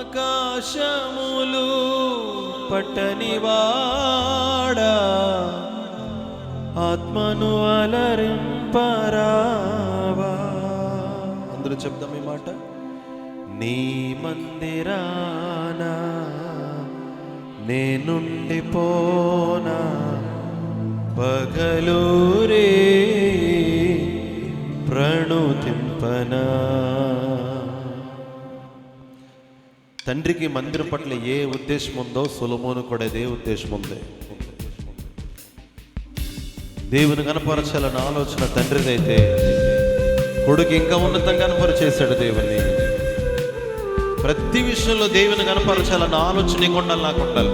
ఆకాశములు పట్టనివాడా? ఆత్మను అలరింపరావా? అందరూ చెప్దాం ఈ మాట. నీ మందిరానా? నేనుండి పోనా? పగలూరే ప్రణుతింపనా? తండ్రికి మందిరం పట్ల ఏ ఉద్దేశం ఉందో సులమోను కూడా అదే ఉద్దేశం ఉంది. దేవుని కనపరచాలన్న ఆలోచన తండ్రిదైతే కొడుకు ఇంకా ఉన్నతంగా కనపరిచేశాడు దేవుని ప్రతి విషయంలో దేవుని కనపరచాలన్న ఆలోచన నీకు ఉండాలి నాకు ఉండాలి.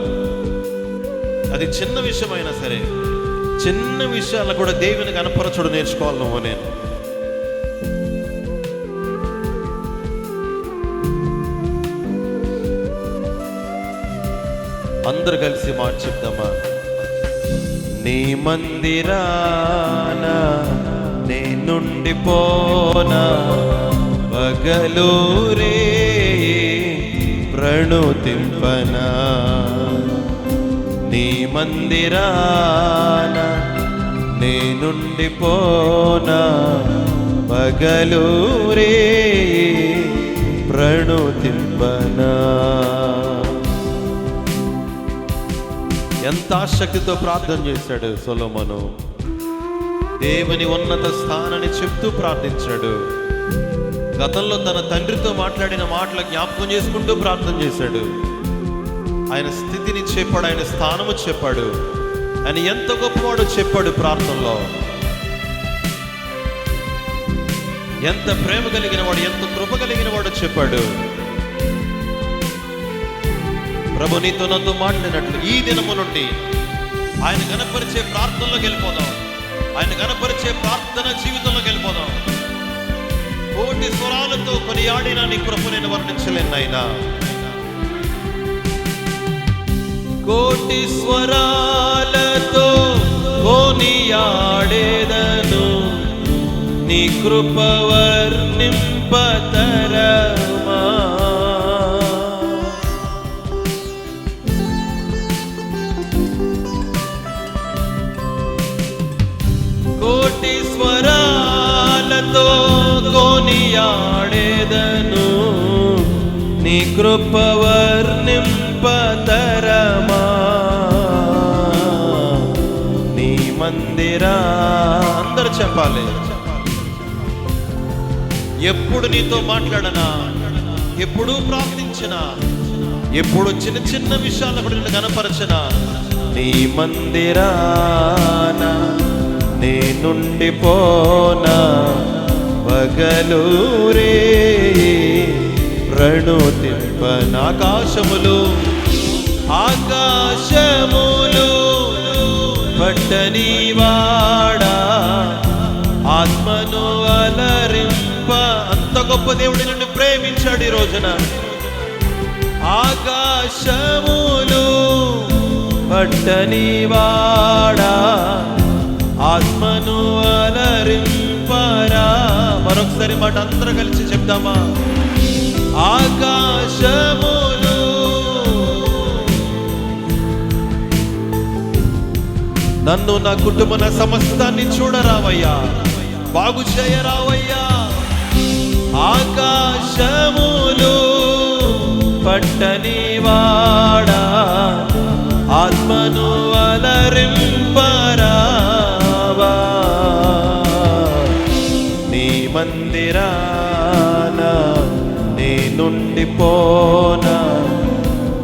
అది చిన్న విషయమైనా సరే చిన్న విషయాల్లో కూడా దేవుని కనపరచడం నేర్చుకోవాలి నువ్వు నేను. అందరు కలిసి మాట చెప్దామా? నీ మందిరాన నేనుండిపోనా పగలూరే ప్రణుతింపనా? నీ మందిరాన నేనుండిపోనా పగలూరే ప్రణుతింపనా? ఎంత ఆసక్తితో ప్రార్థన చేశాడు సొలోమను? దేవుని ఉన్నత స్థానాన్ని చెప్తూ ప్రార్థించాడు. గతంలో తన తండ్రితో మాట్లాడిన మాటల జ్ఞాపకం చేసుకుంటూ ప్రార్థన చేశాడు. ఆయన స్థితిని చెప్పాడు ఆయన స్థానము చెప్పాడు. ఆయన ఎంత గొప్పవాడో చెప్పాడు ప్రార్థనలో. ఎంత ప్రేమ కలిగిన వాడు ఎంత కృప కలిగిన వాడో చెప్పాడు. ప్రభు నీతో నాతో మాట్లాడినట్లు ఈ దినము నుండి ఆయన గనపరిచే ప్రార్థనలోకి వెళ్ళిపోదాం. ఆయన గనపరిచే ప్రార్థన జీవితంలోకి వెళ్ళిపోదాం. కోటి స్వరాలతో కొనియాడిన నీ కృప నేను వర్ణించలేను ఆయన కోటి స్వరాలతో కొనియాడేదను నీ కృప వర్ణింపతరా కోటి స్వరాలతో కొనియాడేదను. నీ కృప వర్ణింపతరమా? నీ మందిరా? అందరు చెప్పాలి. ఎప్పుడు నీతో మాట్లాడనా? ఎప్పుడు ప్రార్థించినా? ఎప్పుడు చిన్న చిన్న విషయాలు కూడా కనపరచనా? నీ మందిరానా? నేనుండి పోనా పగలూరే ప్రణుతింపన ఆకాశములు ఆకాశములు పట్టనివాడా ఆత్మను అలరింప. అంత గొప్ప దేవుడి నుండి ప్రేమించాడు ఈ రోజున. ఆకాశములు పట్టనివాడా ఆత్మను అలరింపరా. మరొకసారి మాట అందరూ కలిసి చెప్దామా? ఆకాశములు నన్ను నా కుటుంబ నా సమస్తాన్ని చూడరావయ్యా. బాగు చేయరావయ్యా. ఆకాశములు పట్టని వాడా ఆత్మను అలరింపరా. నీ మందిరాన నేనుండి పోనా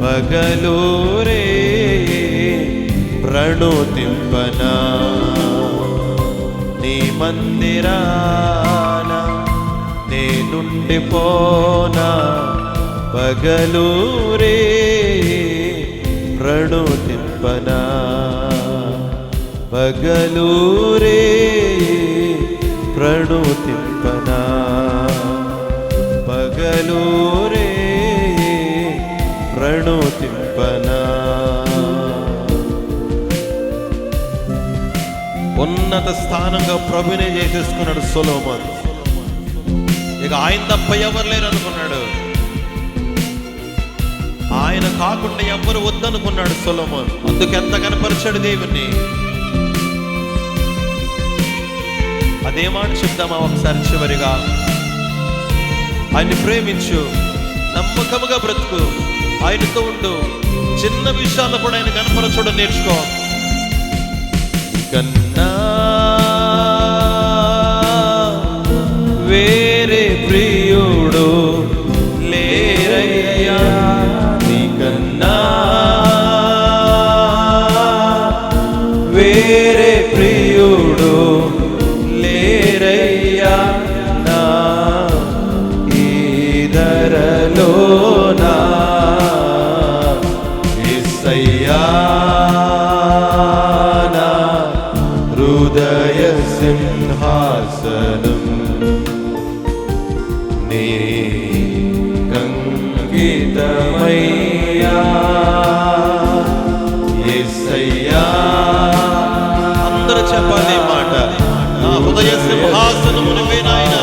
పగలూరే ప్రణుతింపనా నీ మందిరాన నేనుండి పోనా పగలూరే ప్రణుతింపనా పగలూరే ప్రణుతింపనా పగలూరే ప్రణుతింపనా ఉన్నత స్థానంగా ప్రభునే చేసేసుకున్నాడు సొలోమన్. ఇక ఆయన తప్ప ఎవరు లేరు అనుకున్నాడు ఆయన కాకుండా ఎవ్వరు వద్దనుకున్నాడు సొలొమోన్. అందుకు ఎంత కనపరిచాడు దేవుణ్ణి? అదే చెప్దామా ఒకసారి చివరిగా? ఆయన్ని ప్రేమించు నమ్మకముగా బ్రతుకు ఆయనతో ఉండు. చిన్న విషయాల్లో కూడా ఆయన కనపరచడం నేర్చుకో. కన్నా వేరే ప్రియ హృదయ సింహాసనం నీ కంకితమయ్యా అందరూ చెప్పాలి మాట నా హృదయ సింహాసనము నువ్వే నాయన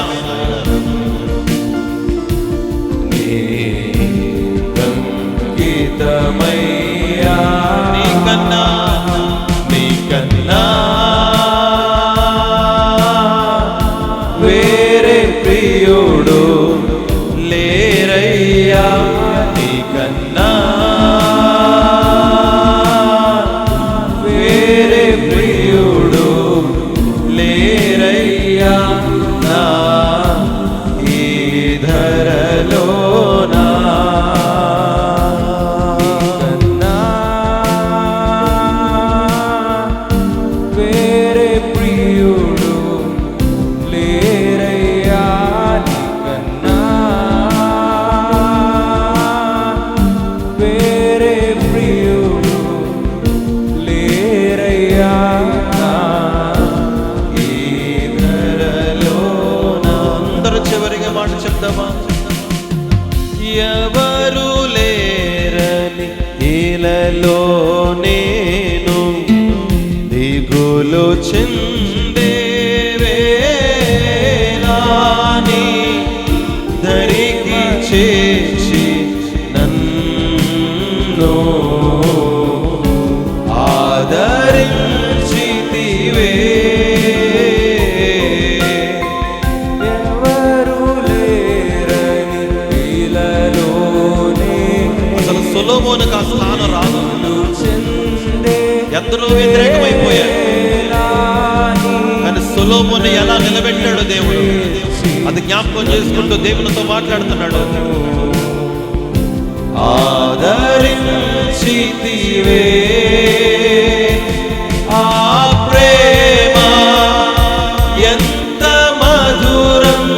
మాట ఎవరు లేరని ఇలలో నేను దిగులు చిన్న సొలోమోనుకు ఆ స్థానం రాదు. ఎందరో వ్యతిరేకమైపోయారు. కానీ సొలోమోని ఎలా నిలబెట్టాడు దేవుడు? అది జ్ఞాపకం చేసుకుంటూ దేవునితో మాట్లాడుతున్నాడు. ఆదరించితివే ఆ ప్రేమ ఎంత మధురం.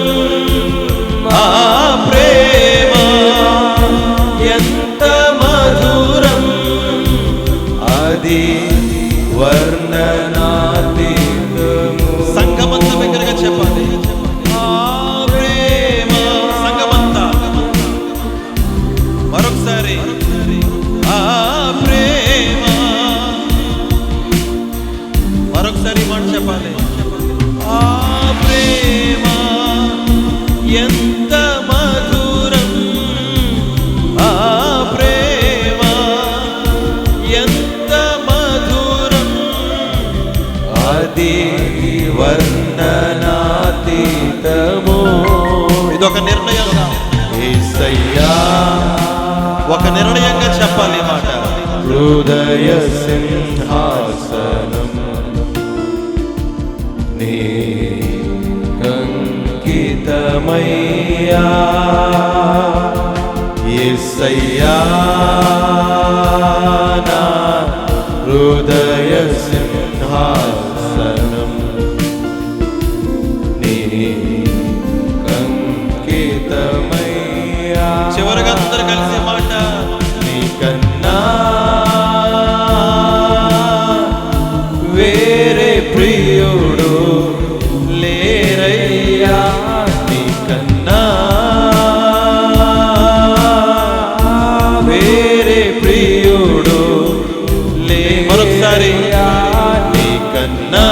అది వర్ణనాతీతము. ఇదొక నిర్ణయంగా. ఏసయ్యా. ఒక నిర్ణయంగా చెప్పాలి మాట. హృదయ సింహాసనం. నీ కంకితమయ్యా. ఏసయ్యా నా హృదయ కలిసి మాట నీకన్నా వేరే ప్రియుడు లేరయ్యా. నీకన్నా వేరే ప్రియుడు లే మరొకసారి నీకన్నా